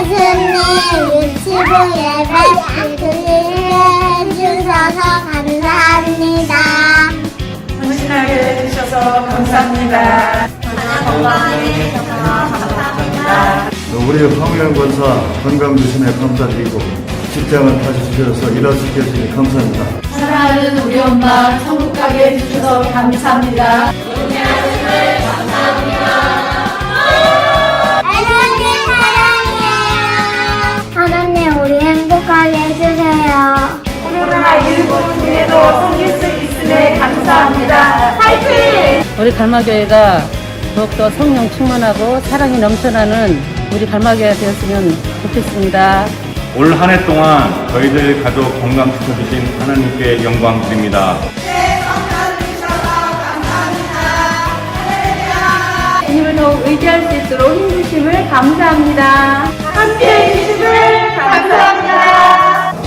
예수님 유튜브 예배 준비해주셔서 감사합니다. 헌신을 해주셔서 감사합니다. 건강히 감사합니다. 우리 황영권사 건강 주심에 감사드리고 직장을 다시 주셔서 일할 수 있게 해주니 감사합니다. 사랑하는 우리 엄마 천국 가게 해주셔서 감사합니다. 중에도 섬길 수 있음에 감사합니다. 파이팅! 우리 갈마교회가 더욱더 성령 충만하고 사랑이 넘쳐나는 우리 갈마교회가 되었으면 좋겠습니다. 올 한 해 동안 저희들 가족 건강 지켜주신 하나님께 영광 드립니다. 주님을 더욱 의지할 수 있도록 힘주심을 감사합니다. 함께 해주심을 감사합니다.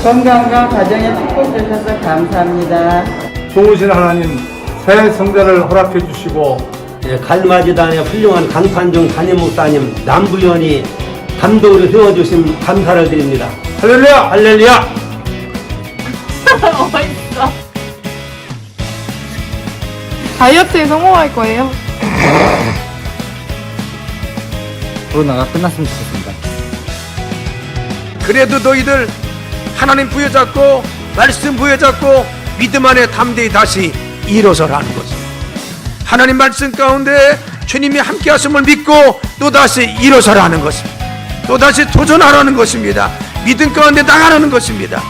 건강과 가정에 축복 주셔서 감사합니다. 좋으신 하나님 새 성대를 허락해 주시고 예, 갈마지단의 훌륭한 강판중 담임 목사님 남부연이 감독으로 세워주신 감사를 드립니다. 할렐루야 할렐루야! 다이어트에 성공할 거예요. 코로나가 끝났으면 좋겠습니다. 그래도 너희들 하나님 부여잡고 말씀 부여잡고 믿음 안에 담대히 다시 일어서라는 것입니다. 하나님 말씀 가운데 주님이 함께 하심을 믿고 또다시 일어서라는 것입니다. 또다시 도전하라는 것입니다. 믿음 가운데 나가라는 것입니다.